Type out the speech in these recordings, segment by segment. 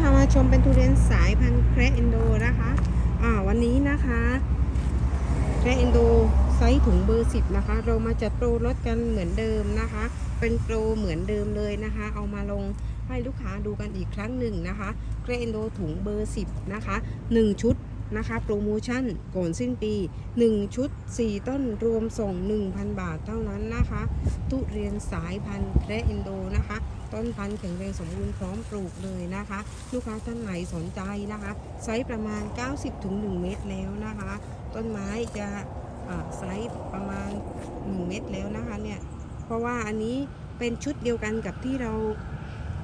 พามาชมเป็นทุเรียนสายพันธุ์แคระอินโดนะคะอ่าวันนี้นะคะแคระอินโดไซส์ถุงเบอร์สิบนะคะ เรามาจัดโปรลดกันเหมือนเดิมนะคะ เป็นโปรเหมือนเดิมเลยนะคะ เอามาลงให้ลูกค้าดูกันอีกครั้งหนึ่งนะคะแคระอินโดถุงเบอร์สิบนะคะหนึ่งชุดนะคะโปรโมชั่นก่อนสิ้นปี 1 ชุด 4 ต้นรวมส่ง 1,000 บาทเท่านั้นนะคะ ทุเรียนสายพันธุ์แครอินโดนะคะ ต้นพันธุ์แข็งแรงสมบูรณ์พร้อมปลูกเลยนะคะ ลูกค้าท่านไหนสนใจนะคะไซส์ประมาณ 90-1 เมตรแล้วนะคะ ต้นไม้จะไซส์ประมาณ 1 เมตรแล้วนะคะเนี่ยเพราะว่าอันนี้เป็นชุดเดียวกันกับที่เรา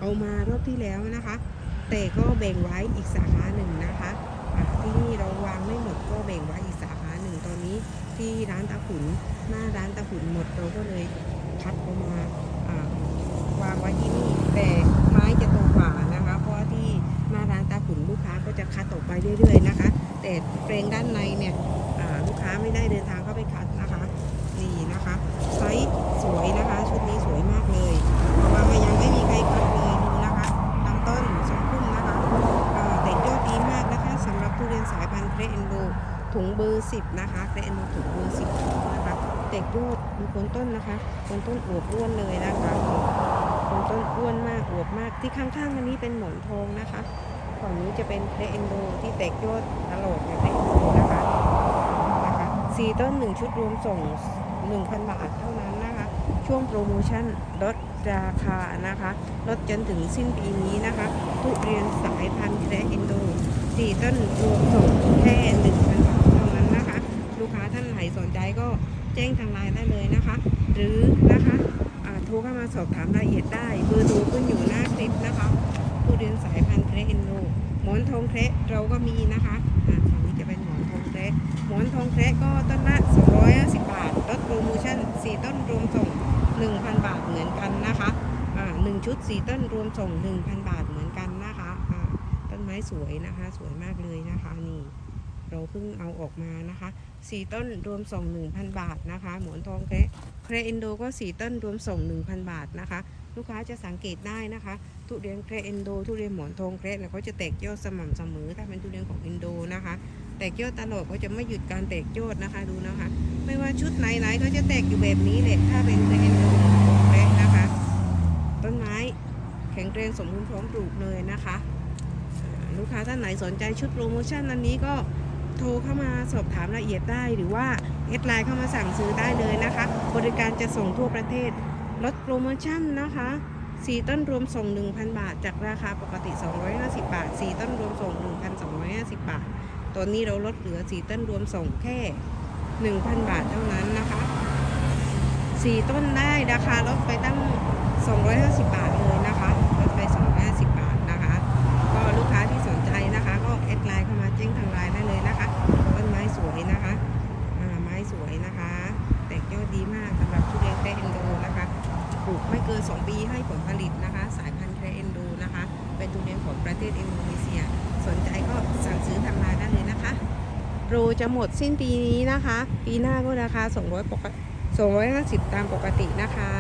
เอามารอบที่แล้วนะคะ แต่ก็แบ่งไว้อีกสาขาหนึ่งนะคะที่นี่เราวางไม่หมดก็แบ่งไว้อีกสาขาหนึ่งตอนนี้ที่ร้านตาขุนหน้าร้านตาขุนหมดเราก็เลยคัดเอามา เรื่อยๆนะคะ แต่เปลงด้านในเนี่ยลูกค้าไม่ได้เดินทางเข้าไปคัดนะคะนี่นะคะไซส์สวยนะคะ ชุดนี้สวยมากเลยเพราะว่ามันยังไม่มีใครคัดเลยดูนะคะลำต้นสมพุ่มนะคะอ่าเด็กยอดดีมากนะคะสำหรับทุเรียนสายพันธุ์เกรเอนโดถุงเบอร์10นะคะเกรเอนโดถุงเบอร์10นะคะเด็กยอดดูคนต้นนะคะคนต้นอวบอ้วนเลยนะคะคนต้นอ้วนมากอวบมากที่ข้างๆอันนี้เป็นหมอนทองนะคะ ฝั่งนี้จะเป็นเกรเอนโดที่แตกยอดตลอดอย่างเกรเอนโดนะคะนะคะสี่ต้นหนึ่งชุดรวมส่ง 1,000 บาทเท่านั้นนะคะ ช่วงโปรโมชั่นลดราคานะคะลดจนถึงสิ้นปีนี้นะคะทุเรียนสายพันธุ์แคระอินโดสี่ต้นรวมส่งแค่หนึ่งพันบาทเท่านั้นนะคะ ลูกค้าท่านไหนสนใจก็แจ้งทางไลน์ได้เลยนะคะ หรือนะคะโทรเข้ามาสอบถามรายละเอียดได้เบอร์โทร ทองแคระเราก็มีนะคะอ่าฝั่งนี้จะเป็นหมอนทองแคระหมอนทองแคระก็ต้นละ250 บาทลดโปรโมชั่น 4 ต้นรวมส่ง 1,000 บาทเหมือนกันนะคะอ่าหนึ่งชุด 4 ต้นรวมส่ง 1,000 บาทเหมือนกันนะคะอ่าต้นไม้สวยนะคะ สวยมากเลยนะคะนี่ เราเพิ่งเอาออกมานะคะ4ต้นรวมส่ง1,000 บาทนะคะ หมอนทองแคระแครอินโดก็ 4 ต้นรวมส่ง 1,000 บาทนะคะ ลูกค้าจะสังเกตได้นะคะ ทุเรียนแครอินโด ทุเรียนหมอนทองแคระเนี่ยเขาจะแตกยอดสม่ำเสมอถ้าเป็นทุเรียนของอินโดนะคะ แตกยอดตลอดเขาจะไม่หยุดการแตกยอดนะคะดูนะคะ ไม่ว่าชุดไหนๆเขาจะแตกอยู่แบบนี้แหละถ้าเป็นแครอินโดหมอนทองแคระนะคะ ต้นไม้แข็งแรงสมบูรณ์พร้อมปลูกเลยนะคะลูกค้าท่านไหนสนใจชุดโปรโมชั่นอันนี้ก็ โทรเข้ามาสอบถามรายละเอียดได้ หรือว่าแอดไลน์เข้ามาสั่งซื้อได้เลยนะคะ บริการจะส่งทั่วประเทศลดโปรโมชั่นนะคะ4ต้นรวมส่ง 1,000 บาท จากราคาปกติ 250 บาท 4 ต้นรวมส่ง 1,250 บาทตอนนี้เราลดเหลือ 4 ต้นรวมส่งแค่ 1,000 บาทเท่านั้นนะคะ 4 ต้นได้ราคาลดไปตั้ง 250 บาทเลยนะคะ ผลผลิตนะคะ สายพันธุ์แครเอนดูนะคะ เป็นทุเรียนของประเทศอินโดนีเซีย สนใจก็สั่งซื้อทางไลน์ได้เลยนะคะโปรจะหมดสิ้นปีนี้นะคะ ปีหน้าก็ราคา200ปกติ250 ตามปกตินะคะ